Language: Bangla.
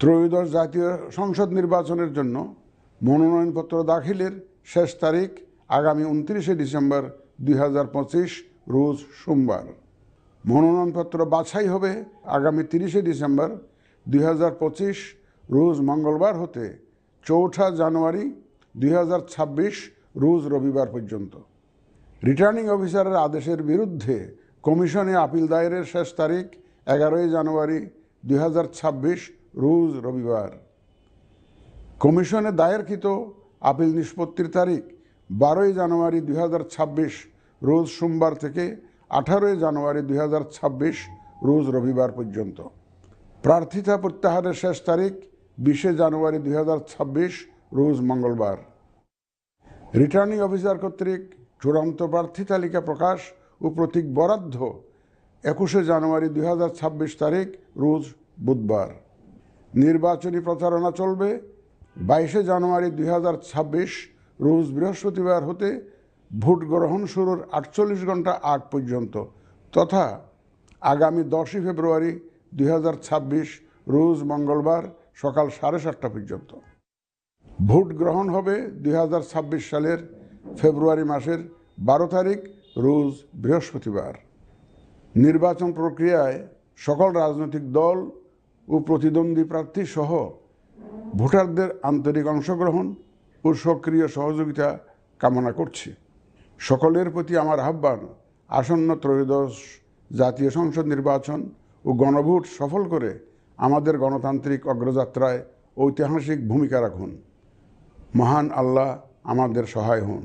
ত্রয়োদশ জাতীয় সংসদ নির্বাচনের জন্য মনোনয়নপত্র দাখিলের শেষ তারিখ আগামী উনত্রিশে ডিসেম্বর দুই হাজার পঁচিশ, রোজ সোমবার। মনোনয়নপত্র বাছাই হবে আগামী তিরিশে ডিসেম্বর দুই হাজার পঁচিশ, রোজ মঙ্গলবার হতে চৌঠা জানুয়ারি দুই হাজার ছাব্বিশ, রোজ রবিবার পর্যন্ত। রিটার্নিং অফিসারের আদেশের বিরুদ্ধে কমিশনে আপিল দায়েরের শেষ তারিখ এগারোই জানুয়ারি দুই হাজার ছাব্বিশ রোজ রবিবার। কমিশনে দায়েরকৃত আপিল নিষ্পত্তির তারিখ বারোই জানুয়ারি দুই রোজ সোমবার থেকে আঠারোই জানুয়ারি দুই রোজ রবিবার পর্যন্ত। প্রার্থিতা প্রত্যাহারের শেষ তারিখ বিশে জানুয়ারি দুই রোজ মঙ্গলবার। রিটার্নিং অফিসার কর্তৃক চূড়ান্ত প্রার্থী তালিকা প্রকাশ ও প্রতীক বরাদ্দ একুশে জানুয়ারি দুই তারিখ, রোজ বুধবার। নির্বাচনী প্রচারণা চলবে। বাইশে জানুয়ারি দুই হাজার ছাব্বিশ, রোজ বৃহস্পতিবার হতে ভোট গ্রহণ শুরুর আটচল্লিশ ঘণ্টা আগ পর্যন্ত তথা আগামী দশই ফেব্রুয়ারি দুই হাজার ছাব্বিশ, রোজ মঙ্গলবার সকাল সাড়ে সাতটা পর্যন্ত। ভোট গ্রহণ হবে দুই হাজার ছাব্বিশ সালের ফেব্রুয়ারি মাসের বারো তারিখ, রোজ বৃহস্পতিবার। নির্বাচন প্রক্রিয়ায় সকল রাজনৈতিক দল ও প্রতিদ্বন্দ্বী প্রার্থী সহ ভোটারদের আন্তরিক অংশগ্রহণ ও সক্রিয় সহযোগিতা কামনা করছি। সকলের প্রতি আমার আহ্বান, আসন্ন ত্রয়োদশ জাতীয় সংসদ নির্বাচন ও গণভোট সফল করে আমাদের গণতান্ত্রিক অগ্রযাত্রায় ঐতিহাসিক ভূমিকা রাখুন। মহান আল্লাহ আমাদের সহায় হন।